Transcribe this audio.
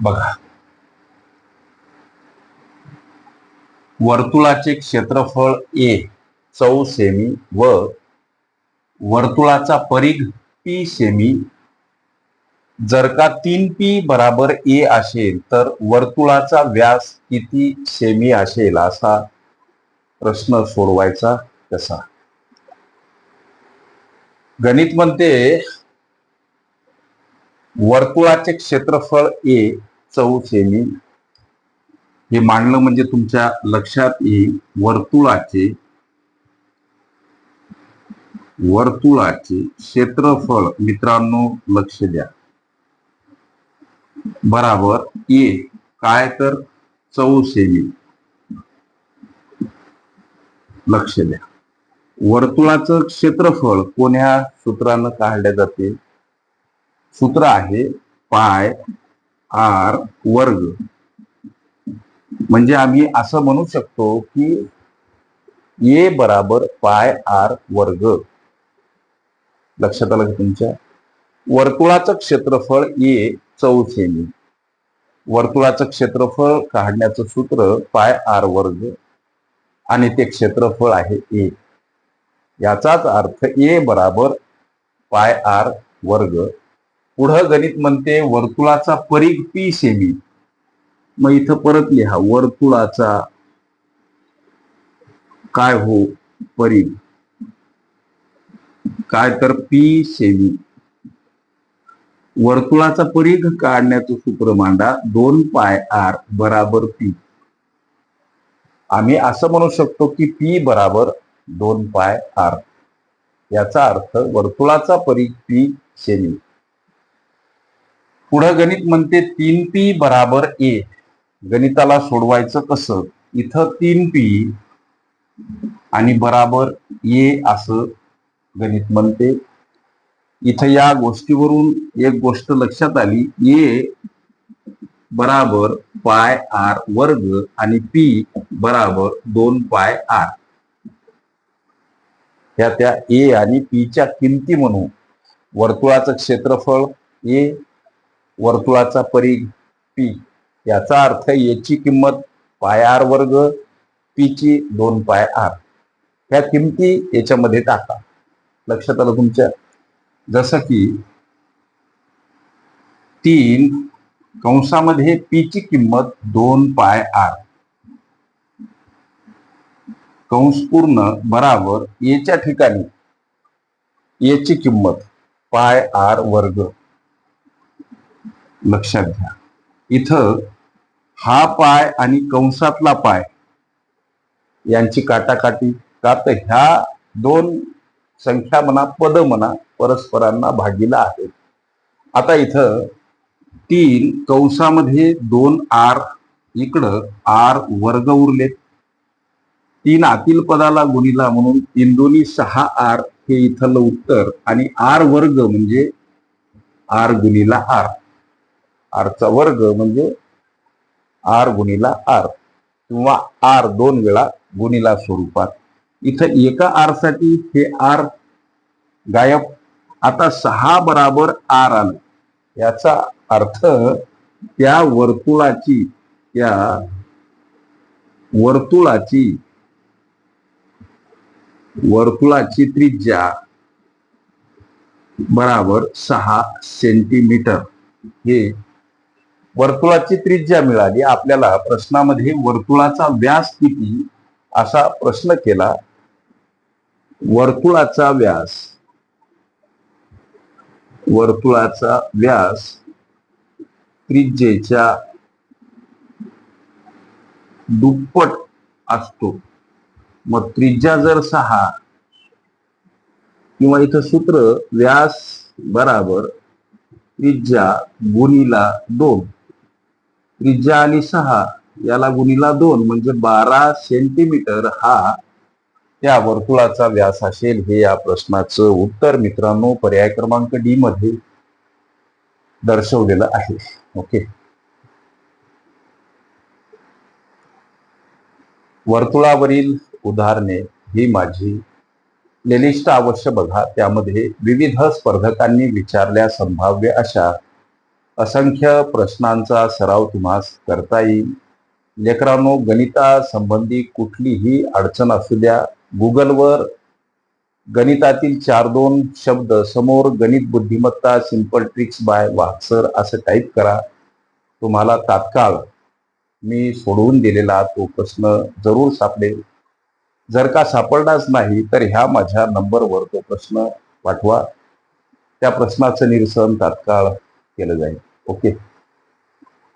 बघा. वर्तुळाचे क्षेत्रफळ ए चौ सेमी व वर्तुळाचा परिघ पी सेमी. जर का तीन पी बराबर ए असेल तर वर्तुळाचा व्यास किती सेमी असेल असा प्रश्न सोडवायचा कसा? गणित म्हणते वर्तुळाचे क्षेत्रफळ ए चौ सेमी हे मांडलं म्हणजे तुमच्या लक्षात येईल वर्तुळाचे वर्तुळाचे क्षेत्रफळ. मित्रांनो लक्ष द्या. बराबर. ए. काय तर? चौ सेमी लक्ष द्या. वर्तुळाचं क्षेत्रफळ कोण्या सूत्रानं काढले जाते? सूत्र आहे पाय आर वर्ग. म्हणजे आम्ही असं म्हणू शकतो की ए बराबर पाय आर वर्ग. लक्षात आलं का तुमच्या? वर्तुळाचं क्षेत्रफळ ए चौ सेमी वर्तुळाचं क्षेत्रफळ काढण्याचं सूत्र पाय आर वर्ग आणि ते क्षेत्रफळ आहे ए. याचाच अर्थ ए बराबर पाय आर वर्ग पुढं गणित म्हणते वर्तुळाचा परीघ पी सेमी मग इथं परत लिहा वर्तुळाचा काय हो परीघ? काय तर पी सेमी वर्तुळाचा परीघ काढण्याचं सूत्र मांडा दोन पाय आर बराबर पी आम्ही असं म्हणू शकतो की पी बराबर दोन पाय आर याचा अर्थ वर्तुळाचा परीघ पी सेमी पुढं गणित म्हणते तीन पी बराबर ए. गणिताला सोडवायचं कसं? इथं तीन पी आणि बराबर ए असं गणित म्हणते. इथं या गोष्टीवरून एक गोष्ट लक्षात आली. ए बराबर पाय आर वर्ग आणि पी बराबर दोन पाय आर. ह्या त्या ए आणि पीच्या किमती म्हणू. वर्तुळाचं क्षेत्रफळ ए वर्तुळाचा परी पी. याचा अर्थ याची किंमत पाय आर वर्ग पी ची दोन पाय आर. ह्या किमती याच्यामध्ये टाका. लक्षात आलं तुमच्या? जसं की तीन कंसामध्ये पी ची किंमत दोन पाय आर. कंस पूर्ण बराबर याच्या ठिकाणी याची किंमत पाय आर वर्ग. लक्षात घ्या. इथं हा पाय आणि कंसातला पाय यांची काटाकाटी का तर ह्या दोन संख्या म्हणा पद म्हणा परस्परांना भागीला आहेत. आता इथं तीन कंसामध्ये दोन आर इकडं आर वर्ग उरलेत. तीन आतील पदाला गुणिला म्हणून तीन दोन्ही सहा आर हे इथलं उत्तर आणि आर वर्ग म्हणजे आर गुणिला आर. आरचा वर्ग म्हणजे आर गुणिला आर किंवा आर दोन वेळा गुणिला स्वरूपात. इथं एका आरसाठी हे आर गायब. आता सहा बराबर आर आलं. याचा अर्थ त्या वर्तुळाची त्या वर्तुळाची वर्तुळाची त्रिज्या बराबर सहा सेंटीमीटर हे वर्तुळाची त्रिज्या मिळाली. आपल्याला प्रश्नामध्ये वर्तुळाचा व्यास किती? असा प्रश्न केला. वर्तुळाचा व्यास. वर्तुळाचा व्यास त्रिज्येच्या दुप्पट असतो. मग त्रिज्या जर सहा किंवा इथं सूत्र व्यास बराबर त्रिज्या गुणीला दोन. त्रिज्या आणि सहा याला गुणीला दोन म्हणजे बारा सेंटीमीटर हा त्या वर्तुळाचा व्यास असेल हे या प्रश्नाचं उत्तर मित्रांनो पर्याय क्रमांक डी मध्ये दर्शवलेलं आहे. ओके वर्तुळावरील उदाहरणे ही माझी प्लेलिस्ट अवश्य बघा. त्यामध्ये विविध स्पर्धकांनी विचारल्या संभाव्य अशा असंख्य प्रश्नांचा सराव तुम्हास करता येईल. लेकरांनो गणितासंबंधी कुठलीही अडचण असू द्या. गुगलवर गणितातील चार दोन शब्द समोर गणित बुद्धिमत्ता सिंपल ट्रिक्स बाय वाक्सर असं टाईप करा. तुम्हाला तात्काळ मी सोडवून दिलेला तो प्रश्न जरूर सापडेल. जर का सापडलाच नाही तर ह्या माझ्या नंबरवर तो प्रश्न पाठवा. त्या प्रश्नाचं निरसन तात्काळ केलं जाईल. ओके